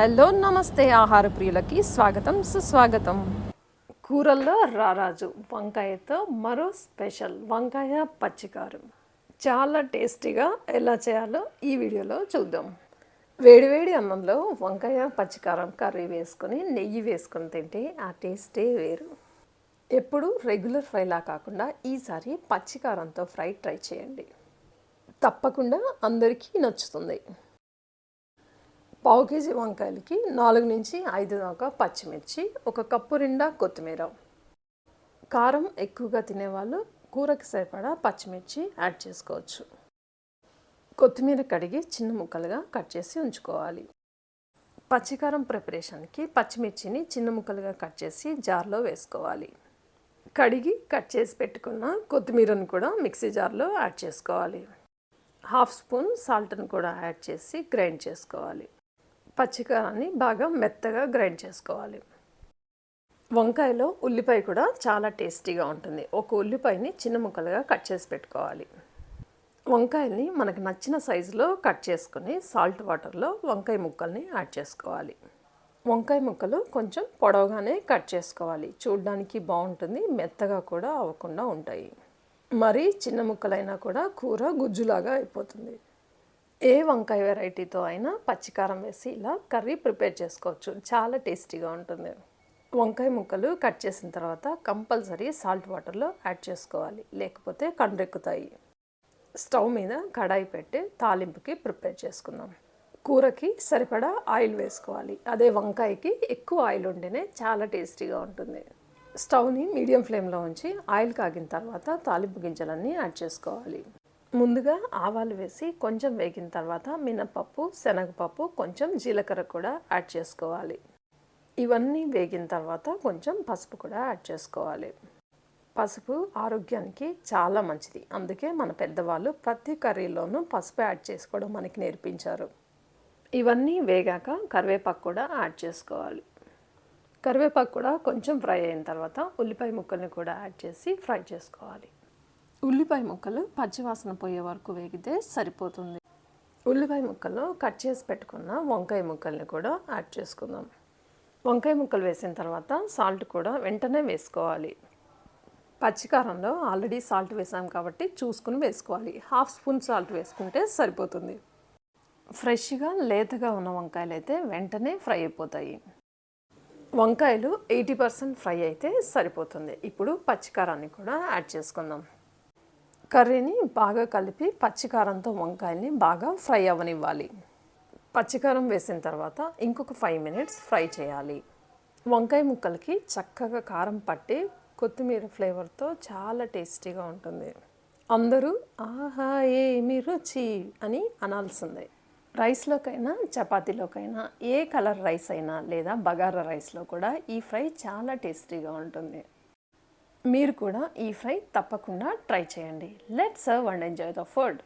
Hello నమస్తే ఆహార ప్రియులకి స్వాగతం సుస్వాగతం. కూరల్లో రారాజు వంకాయతో మరో స్పెషల్ వంకాయ పచ్చికారం. చాలా టేస్టీగా ఎలా చేయాలో ఈ వీడియోలో చూద్దాం. వేడివేడి అన్నంలో వంకాయ పచ్చికారం కర్రీ వేసుకొని నెయ్యి వేసుకొని తింటే ఆ టేస్టే వేరు. ఎప్పుడు రెగ్యులర్ ఫ్రైలా కాకుండా ఈసారి పచ్చికారంతో ఫ్రై ట్రై చేయండి. తప్పకుండా అందరికీ నచ్చుతుంది. పావు కేజీ వంకాయలకి నాలుగు నుంచి ఐదు దాకా పచ్చిమిర్చి ఒక కప్పు నిండా కొత్తిమీర. కారం ఎక్కువగా తినేవాళ్ళు కూరకి సరిపడా పచ్చిమిర్చి యాడ్ చేసుకోవచ్చు. కొత్తిమీర కడిగి చిన్న ముక్కలుగా కట్ చేసి ఉంచుకోవాలి. పచ్చికారం ప్రిపరేషన్కి పచ్చిమిర్చిని చిన్న ముక్కలుగా కట్ చేసి జార్లో వేసుకోవాలి. కడిగి కట్ చేసి పెట్టుకున్న కొత్తిమీరను కూడా మిక్సీ జార్లో యాడ్ చేసుకోవాలి. హాఫ్ స్పూన్ సాల్ట్ని కూడా యాడ్ చేసి గ్రైండ్ చేసుకోవాలి. పచ్చికారాన్ని బాగా మెత్తగా గ్రైండ్ చేసుకోవాలి. వంకాయలో ఉల్లిపాయ కూడా చాలా టేస్టీగా ఉంటుంది. ఒక ఉల్లిపాయని చిన్న ముక్కలుగా కట్ చేసి పెట్టుకోవాలి. వంకాయల్ని మనకు నచ్చిన సైజులో కట్ చేసుకొని సాల్ట్ వాటర్లో వంకాయ ముక్కల్ని యాడ్ చేసుకోవాలి. వంకాయ ముక్కలు కొంచెం పొడవుగానే కట్ చేసుకోవాలి. చూడడానికి బాగుంటుంది మెత్తగా కూడా అవ్వకుండా ఉంటాయి. మరీ చిన్న ముక్కలైనా కూడా కూర గుజ్జులాగా అయిపోతుంది. ఏ వంకాయ వెరైటీతో అయినా పచ్చికారం వేసి ఇలా కర్రీ ప్రిపేర్ చేసుకోవచ్చు. చాలా టేస్టీగా ఉంటుంది. వంకాయ ముక్కలు కట్ చేసిన తర్వాత కంపల్సరీ సాల్ట్ వాటర్లో యాడ్ చేసుకోవాలి. లేకపోతే కండ్రెక్కుతాయి. స్టవ్ మీద కడాయి పెట్టి తాలింపుకి ప్రిపేర్ చేసుకుందాం. కూరకి సరిపడా ఆయిల్ వేసుకోవాలి. అదే వంకాయకి ఎక్కువ ఆయిల్ ఉంటేనే చాలా టేస్టీగా ఉంటుంది. స్టవ్ని మీడియం ఫ్లేమ్లో ఉంచి ఆయిల్ కాగిన తర్వాత తాలింపు గింజలన్నీ యాడ్ చేసుకోవాలి. ముందుగా ఆవాలు వేసి కొంచెం వేగిన తర్వాత మినపప్పు శనగపప్పు కొంచెం జీలకర్ర కూడా యాడ్ చేసుకోవాలి. ఇవన్నీ వేగిన తర్వాత కొంచెం పసుపు కూడా యాడ్ చేసుకోవాలి. పసుపు ఆరోగ్యానికి చాలా మంచిది. అందుకే మన పెద్దవాళ్ళు ప్రతి కర్రీలోనూ పసుపు యాడ్ చేసుకోవడం మనకి నేర్పించారు. ఇవన్నీ వేగాక కరివేపాకు కూడా యాడ్ చేసుకోవాలి. కరివేపాకు కూడా కొంచెం ఫ్రై అయిన తర్వాత ఉల్లిపాయ ముక్కల్ని కూడా యాడ్ చేసి ఫ్రై చేసుకోవాలి. ఉల్లిపాయ ముక్కలు పచ్చివాసన పోయే వరకు వేగితే సరిపోతుంది. ఉల్లిపాయ ముక్కలు కట్ చేసి పెట్టుకున్న వంకాయ ముక్కల్ని కూడా యాడ్ చేసుకుందాం. వంకాయ ముక్కలు వేసిన తర్వాత సాల్ట్ కూడా వెంటనే వేసుకోవాలి. పచ్చికారంలో ఆల్రెడీ సాల్ట్ వేసాం కాబట్టి చూసుకుని వేసుకోవాలి. హాఫ్ స్పూన్ సాల్ట్ వేసుకుంటే సరిపోతుంది. ఫ్రెష్గా లేతగా ఉన్న వంకాయలు అయితే వెంటనే ఫ్రై అయిపోతాయి. వంకాయలు ఎయిటీ పర్సెంట్ ఫ్రై అయితే సరిపోతుంది. ఇప్పుడు పచ్చికారాన్ని కూడా యాడ్ చేసుకుందాం. కర్రీని బాగా కలిపి పచ్చికారంతో వంకాయల్ని బాగా ఫ్రై అవ్వనివ్వాలి. పచ్చికారం వేసిన తర్వాత ఇంకొక ఫైవ్ మినిట్స్ ఫ్రై చేయాలి. వంకాయ ముక్కలకి చక్కగా కారం పట్టి కొత్తిమీర ఫ్లేవర్తో చాలా టేస్టీగా ఉంటుంది. అందరూ ఆహా ఏమి రుచి అని అనాల్సిందే. రైస్లోకైనా చపాతీలోకైనా ఏ కలర్ రైస్ అయినా లేదా బగారా రైస్లో కూడా ఈ ఫ్రై చాలా టేస్టీగా ఉంటుంది. మీరు కూడా ఈ ఫ్రై తప్పకుండా ట్రై చేయండి. Let serve and enjoy the food